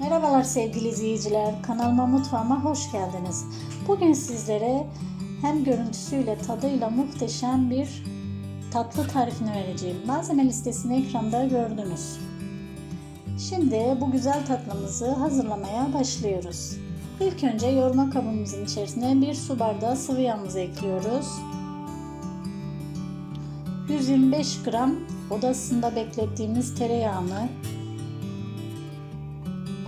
Merhabalar sevgili izleyiciler. Kanalıma mutfağıma hoş geldiniz. Bugün sizlere hem görüntüsüyle tadıyla muhteşem bir tatlı tarifini vereceğim. Malzeme listesini ekranda gördünüz. Şimdi bu güzel tatlımızı hazırlamaya başlıyoruz. İlk önce yoğurma kabımızın içerisine bir su bardağı sıvı yağımızı ekliyoruz. 125 gram odasında beklettiğimiz tereyağını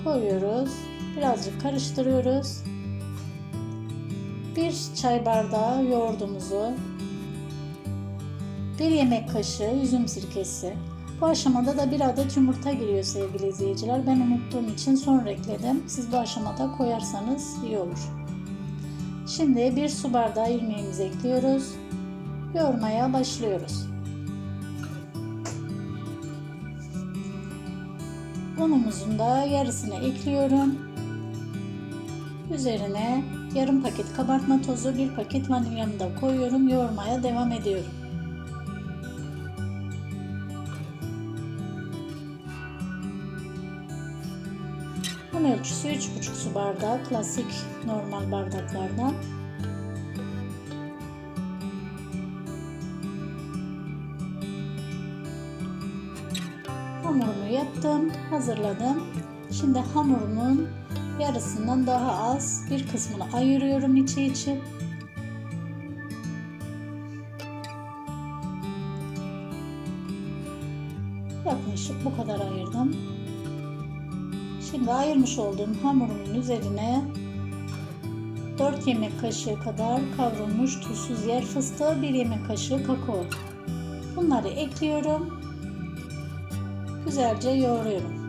koyuyoruz. Birazcık karıştırıyoruz. Bir çay bardağı yoğurdumuzu, bir yemek kaşığı üzüm sirkesi. Bu aşamada da bir adet yumurta giriyor sevgili izleyiciler. Ben unuttuğum için sonra ekledim. Siz bu aşamada koyarsanız iyi olur. Şimdi bir su bardağı irmiğimizi ekliyoruz. Yoğurmaya başlıyoruz. Unumuzun da yarısını ekliyorum. Üzerine yarım paket kabartma tozu, bir paket vanilyamı da koyuyorum. Yoğurmaya devam ediyorum. Un ölçüsü 3,5 su bardağı klasik normal bardaklardan. Hamurumu yaptım, hazırladım. Şimdi hamurumun yarısından daha az bir kısmını ayırıyorum içi içi. Yaklaşık bu kadar ayırdım. Şimdi ayırmış olduğum hamurumun üzerine 4 yemek kaşığı kadar kavrulmuş tuzsuz yer fıstığı, 1 yemek kaşığı kakao. Bunları ekliyorum. Güzelce yoğuruyorum.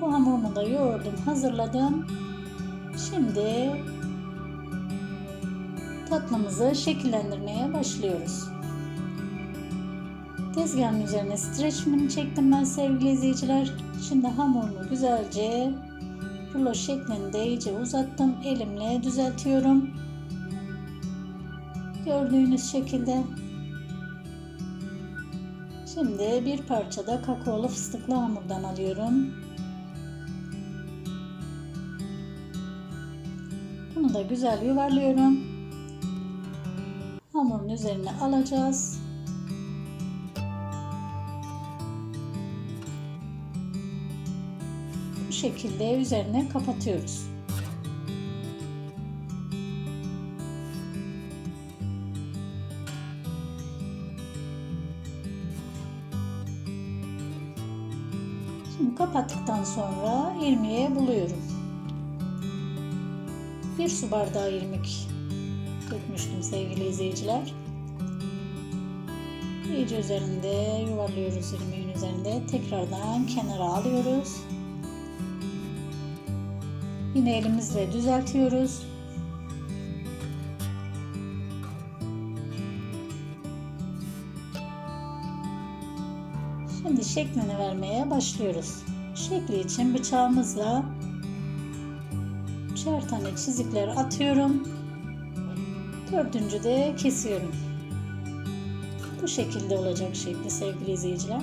Bu hamurumu da yoğurdum, hazırladım. Şimdi tatlımızı şekillendirmeye başlıyoruz. Tezgahın üzerine streç film çektim ben sevgili izleyiciler. Şimdi hamurumu güzelce rulo şeklinde iyice uzattım. Elimle düzeltiyorum. Gördüğünüz şekilde. Şimdi bir parça da kakaolu fıstıklı hamurdan alıyorum. Bunu da güzel yuvarlıyorum. Hamurun üzerine alacağız. Bu şekilde üzerine kapatıyoruz. Şimdi kapattıktan sonra irmiğe buluyorum. Bir su bardağı irmik dökmüştüm sevgili izleyiciler. İyice üzerinde yuvarlıyoruz irmiğin üzerinde. Tekrardan kenara alıyoruz. Yine elimizle düzeltiyoruz. Şimdi şeklini vermeye başlıyoruz. Şekli için bıçağımızla üçer tane çizikler atıyorum. Dördüncü de kesiyorum. Bu şekilde olacak şekli sevgili izleyiciler.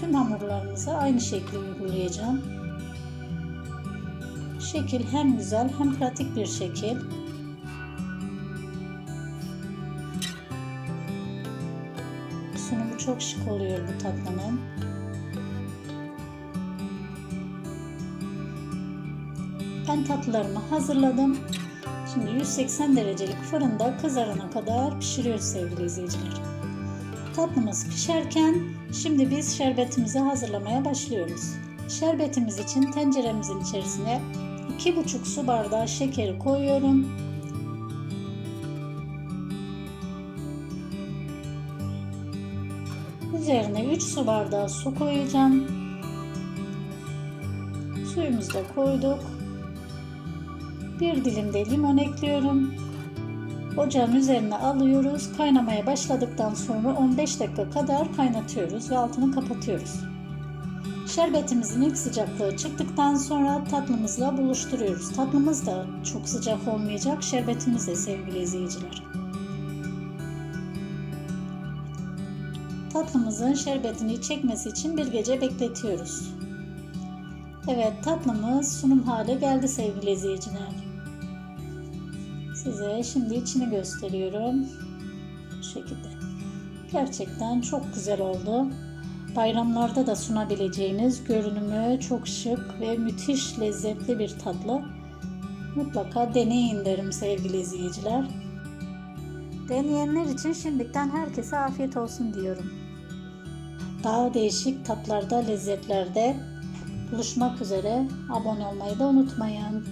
Tüm hamurlarımıza aynı şekli uygulayacağım. Şekil hem güzel hem pratik bir şekil. Sunumu çok şık oluyor bu tatlının. Ben tatlılarımı hazırladım. Şimdi 180 derecelik fırında kızarana kadar pişiriyoruz sevgili izleyiciler. Tatlımız pişerken şimdi biz şerbetimizi hazırlamaya başlıyoruz. Şerbetimiz için tenceremizin içerisine 2,5 su bardağı şekeri koyuyorum. Üzerine 3 su bardağı su koyacağım. Suyumuzu da koyduk. Bir dilim de limon ekliyorum. Ocağın üzerine alıyoruz. Kaynamaya başladıktan sonra 15 dakika kadar kaynatıyoruz ve altını kapatıyoruz. Şerbetimizin ilk sıcaklığı çıktıktan sonra tatlımızla buluşturuyoruz. Tatlımız da çok sıcak olmayacak, şerbetimiz de sevgili izleyiciler. Tatlımızın şerbetini çekmesi için bir gece bekletiyoruz. Evet tatlımız sunum hale geldi sevgili izleyiciler. Size şimdi içini gösteriyorum. Bu şekilde. Gerçekten çok güzel oldu. Bayramlarda da sunabileceğiniz görünümü çok şık ve müthiş lezzetli bir tatlı. Mutlaka deneyin derim sevgili izleyiciler. Deneyenler için şimdiden herkese afiyet olsun diyorum. Daha değişik tatlarda, lezzetlerde buluşmak üzere. Abone olmayı da unutmayın.